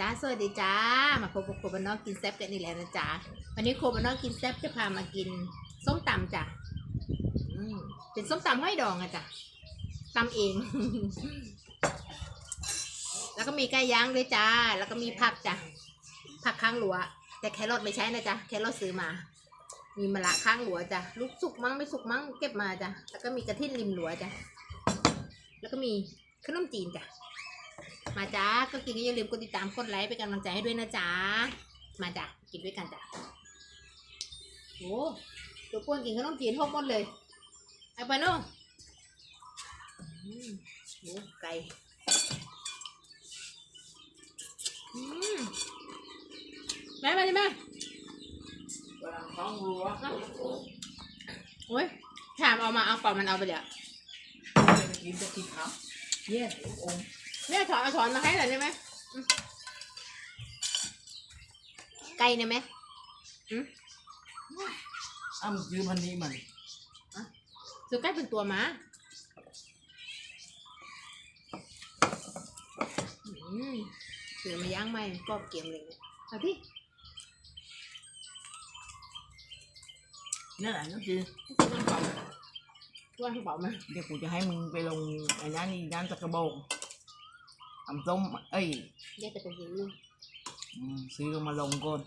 จ้าสวัสดีจ้า มาพบกับโคบานอกกินแซ่บกันอีกแล้วนะจ๊ะวันนี้โคบานอกกินแซ่บจะพามากินส้มตำจ้ะเป็นส้มตำห้อยดองอะจ้ะตำเอง แล้วก็มีไก่ย่างด้วยจ้า แล้วก็มีผักจ้ะผักข้างหลัว แต่แครอทไม่ใช่นะจ๊ะแครอทซื้อมา มีมะระข้างหลัวจ้ะลูกสุกมั้งไม่สุกมั้งเก็บมาจ้ะแล้วก็มีกระทิ่นริมหลัวจ้ะแล้วก็มีขนมจีนจ้ะ มาจ้าก็กินก็อย่าลืมกดติดตามกดไลค์เป็นกำลังใจให้ด้วยนะจ๊ะมาจ้ะกินด้วยกันจ้ะโอ้ตัวป้วนกินขนมจีนหกหมดเลยเอาไปโน่อืมโอ้ไก่อืมแม่มาดิแม่กำลังท้องรัวโอ้ยถามเอามาเอาก่อนมันเอาไปเดี๋ยวจะกินจะกินครับเยี่ยลู กอมแม่ถอนเอาถอนมาให้หน่อยได้ไหมอืมไก่เนี่ยไหมอ้ำซื้อพันนี้มันซื้อไก่เป็นตัวมาอืมซื้อมาย่างไหมกรอบเกรียมเลยเนี่ยเอาที่นี่แหละน้ำจืดซื้อมาเปล่าว่าให้เปล่ามาเดี๋ยวกูจะให้มึงไปลงไอ้นั่นนี่ด้านตะกระโบก ทำส้มเอ้ยเรียกแต่เป็นซื้อลูกอืมซื้อลงมาลงก่อน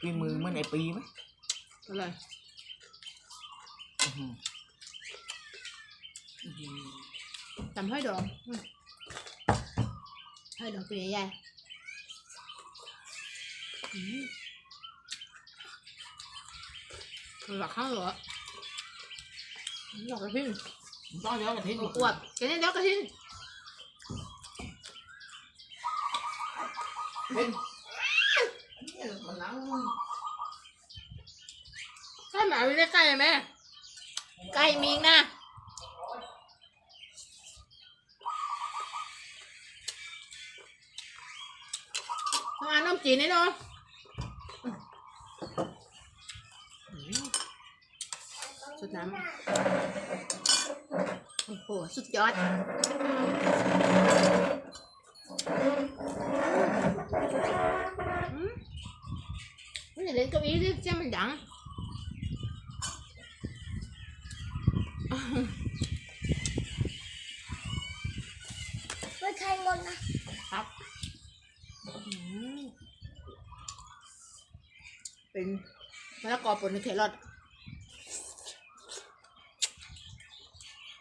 ปีมือเมื่อไหนปีไหมเอาเลยอื้อหืออื้อหือตำห้อยดองอืมห้อยดองตัวใหญ่ๆอืมหลักข้าวเหรอหลักกระทิ้งมึงต้องเลี้ยวกระทิ้ง อวบแกนี่เดี๋ยวกระทิ้ง เป็นเนี่ยมันหลังถ้าหมาไม่ได้ไก่ไหมไก่มีอีกนะมาน้ำจีนนี่เนาะสุดน้ำโอ้โหสุดยอด มไม่ได้เล่นเก้าอี้ดิเจ้ามันดังไม่ใช่งนนะครับอืมเป็นมะละกอป่นในแครอท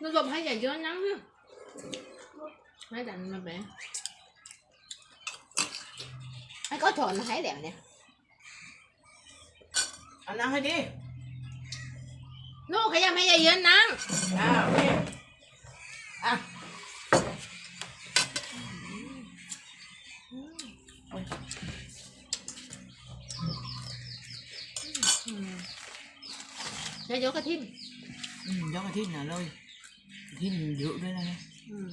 นึกว่าให้อย่าเยอะนังเนี่ยไม่ดันมาไหม ไอ้ก็ถอนมาให้แหลมเนี่ยอันนั้นให้ดินู่นขยับให้อย่าเยอะนังอ้าวนี่อะโอ้ยอืมนายกกระทิมอืมยกกระทิ้งน่ะเลยกระทิ้งเยอะด้วยนะเนี่ย อืม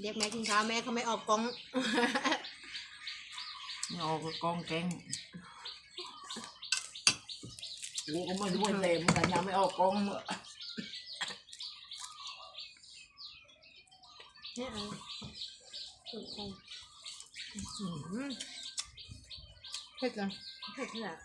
เรียกแม่กินข้าวแม่เขาไม่ออกกล้องนี่เอากองแกงกูก็ไม่รู้ว่าเต็มกันยังไม่ออกกองเมื่อเนี่ยเอาถูกใจอืมเผ็ดจังเผ็ดขนาด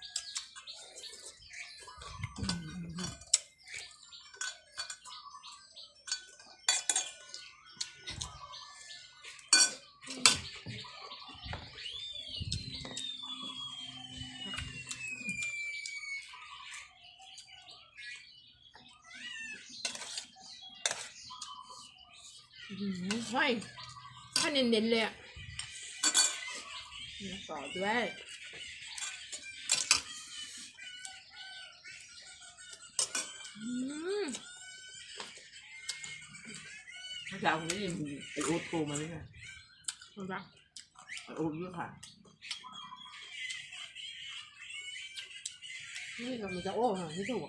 ห้อยถ้าเน้นๆเลยอะมาต่อด้วยอืมพระเจ้าคนนี้ไอ้อูดโทรมาเลยไงเอาละไอ้อูดเยอะค่ะนี่เรามันจะโอ้เหรอไม่ถูก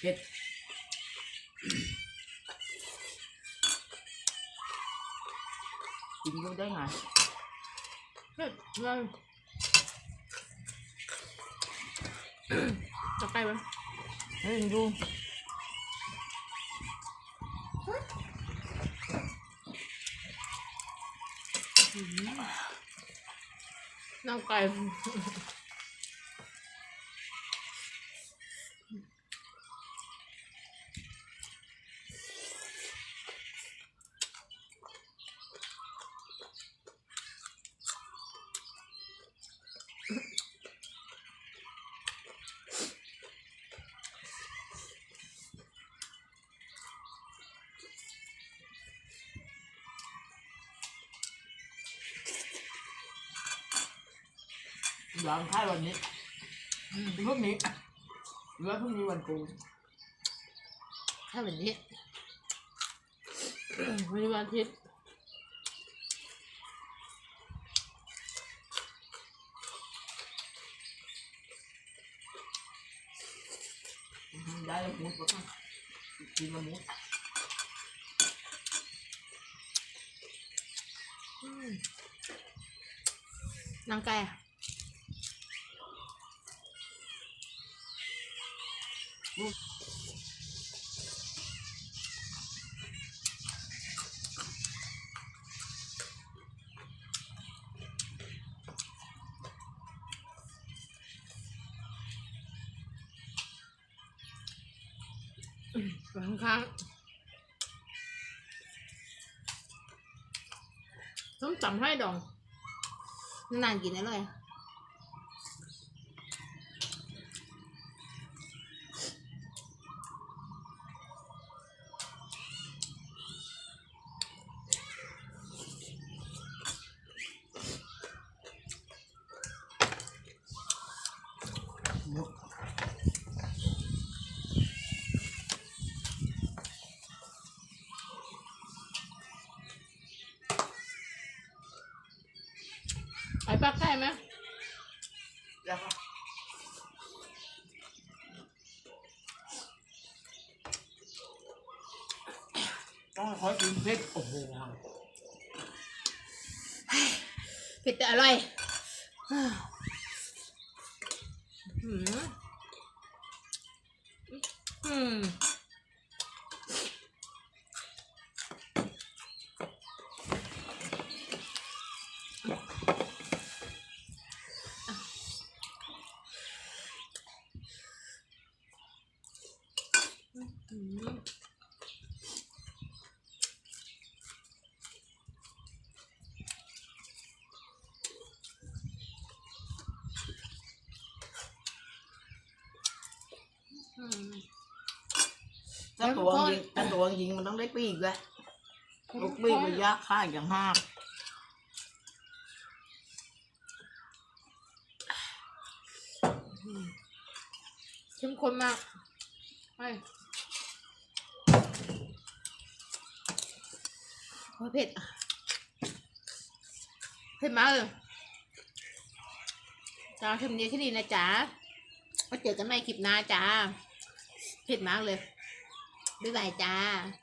เผ็ด กินยู่ได้ไงเฮ้ยเลยจะไปไหมเฮ้ยดูน้องไก่ หลังค่ายวันนี้อืมพรุ่งนี้หรือว่าพรุ่งนี้วันกูถ้าแบบนี้วันนี้วันอาทิตย์อืมได้แล้วหมูก็ต้องกินละหมูอืมน้องไก่ อะอืมบางครั้งต้มตำให้ดองนานๆกิน ได้เลยไอ้ปลาไก่ไหมแล้วก็ต้องคอยกินเผ็ดโอ้โหเผ็ดแต่อร่อยอืมอืม อืม ถ้าตัวยิงถ้าตัวยิงมันต้องได้ปีกด้วยลูกปีกมันยากข้างอย่างห้ากเข้มข้นมากไปโอ้ยเผ็ด เผ็ดมากเลยจ้าคลิปนี้แค่นี้นะจ๊ะไว้เจอกันใหม่คลิปหน้าจ้า เผ็ดมากเลย บ๊ายบายจ้า